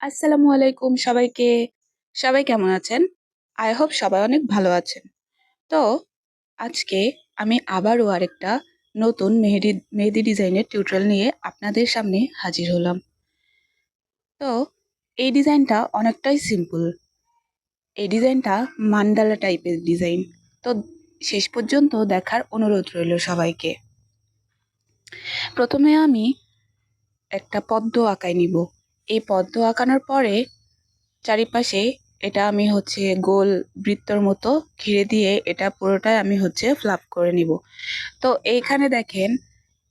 আসসালামু আলাইকুম সবাইকে। সবাই কেমন আছেন? আই হোপ সবাই অনেক ভালো আছেন। তো, আজকে আমি আবারও আরেকটা নতুন মেহেদি মেহেদি ডিজাইনের টিউটোরিয়াল নিয়ে আপনাদের সামনে হাজির হলাম। তো, এই ডিজাইনটা অনেকটাই সিম্পল এই ডিজাইনটা মান্ডালা টাইপের ডিজাইন। তো, শেষ পর্যন্ত দেখার অনুরোধ রইল সবাইকে। প্রথমে আমি একটা পদ্ম আঁকায় নিব। এই পদ্ম আঁকানোর পরে চারিপাশে এটা আমি হচ্ছে গোল বৃত্তর মতো ঘিরে দিয়ে এটা পুরোটাই আমি হচ্ছে ফ্লাপ করে নিব। তো এইখানে দেখেন,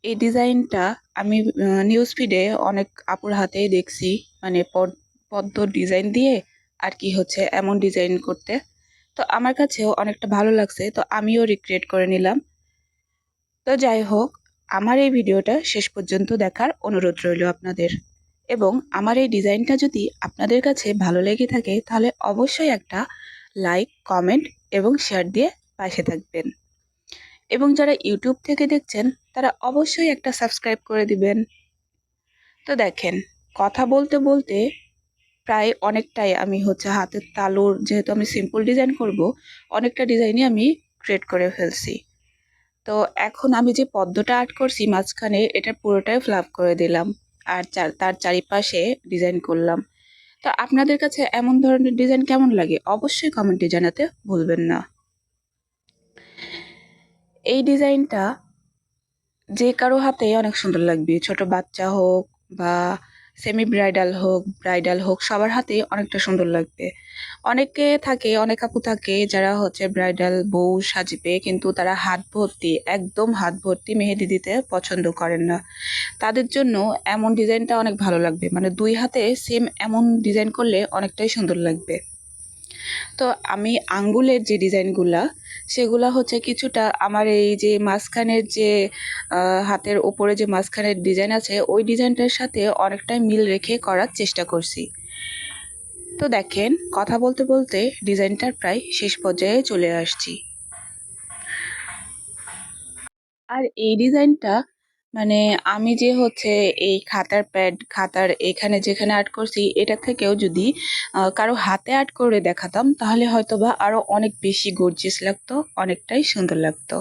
এই ডিজাইনটা আমি নিউজ ফিডে অনেক আপুর হাতেই দেখছি। মানে পদ্ম ডিজাইন দিয়ে আর কি হচ্ছে এমন ডিজাইন করতে। তো আমার কাছেও অনেকটা ভালো লাগছে, তো আমিও রিক্রিয়েট করে নিলাম। তো যাই হোক, আমার এই ভিডিওটা শেষ পর্যন্ত দেখার অনুরোধ রইল আপনাদের। এবং আমার এই ডিজাইনটা যদি আপনাদের কাছে ভালো লেগে থাকে, তাহলে অবশ্যই একটা লাইক, কমেন্ট এবং শেয়ার দিয়ে পাশে থাকবেন। এবং যারা ইউটিউব থেকে দেখছেন, তারা অবশ্যই একটা সাবস্ক্রাইব করে দিবেন। তো দেখেন, কথা বলতে বলতে প্রায় অনেকটাই আমি হচ্ছে হাতের তালুর যেহেতু আমি সিম্পল ডিজাইন করব, অনেকটা ডিজাইনই আমি ক্রিয়েট করে ফেলছি। তো এখন আমি যে পদ্মটা আর্ট করছি, মাঝখানে এটা পুরোটাই ফ্লাপ করে দিলাম। আর তার চারিপাশে ডিজাইন করলাম। তো আপনাদের কাছে এমন ধরনের ডিজাইন কেমন লাগে? অবশ্যই কমেন্টে জানাতে ভুলবেন না। এই ডিজাইনটা যে কারও হাতে অনেক সুন্দর লাগবে। ছোট বাচ্চা হোক বা সেমি ব্রাইডাল হোক ব্রাইডাল হোক, সবার হাতেই অনেকটা সুন্দর লাগবে। অনেকে থাকে, অনেক আপু থাকে যারা হচ্ছে ব্রাইডাল বউ সাজবে কিন্তু তারা হাত ভর্তি, একদম হাত ভর্তি মেহেদি দিতে পছন্দ করেন না। তাদের জন্য এমন ডিজাইনটা অনেক ভালো লাগবে। মানে দুই হাতে সেম এমন ডিজাইন করলে অনেকটাই সুন্দর লাগবে। তো আমি আঙ্গুলের যে ডিজাইনগুলা, সেগুলা হচ্ছে কিছুটা আমার এই যে মাঝখানের যে হাতের ওপরে যে মাঝখানের ডিজাইন আছে, ওই ডিজাইনটার সাথে অনেকটাই মিল রেখে করার চেষ্টা করছি। তো দেখেন, কথা বলতে বলতে ডিজাইনটার প্রায় শেষ পর্যায়ে চলে আসছি। আর এই ডিজাইনটা মানে আমি যে হচ্ছে এই খাতার প্যাড খাতার এখানে যেখানে আর্ট করছি, এটা থেকেও যদি কারও হাতে আর্ট করে দেখাতাম, তাহলে হয়তো বা আরও অনেক বেশি গর্জিয়াস লাগতো, অনেকটাই সুন্দর লাগতো।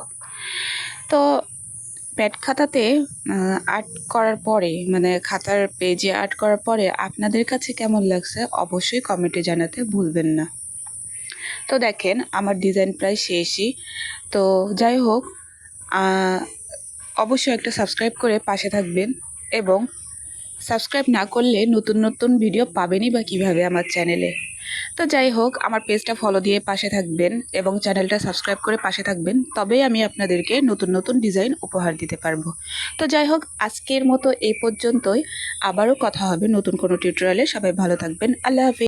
তো প্যাড খাতাতে আর্ট করার পরে মানে খাতার পেজে আর্ট করার পরে আপনাদের কাছে কেমন লাগছে, অবশ্যই কমেন্টে জানাতে ভুলবেন না। তো দেখেন, আমার ডিজাইন প্রায় শেষই। তো যাই হোক অবশ্যই একটা সাবস্ক্রাইব করে পাশে থাকবেন এবং সাবস্ক্রাইব না করলে নতুন নতুন ভিডিও পাবেনই বা কীভাবে আমার চ্যানেলে তো যাই হোক, আমার পেজটা ফলো দিয়ে পাশে থাকবেন এবং চ্যানেলটা সাবস্ক্রাইব করে পাশে থাকবেন, তবেই আমি আপনাদেরকে নতুন নতুন ডিজাইন উপহার দিতে পারব। তো যাই হোক, আজকের মতো এই পর্যন্তই। আবারও কথা হবে নতুন কোনো টিউটোরিয়ালে সবাই ভালো থাকবেন। আল্লাহ হাফিজ।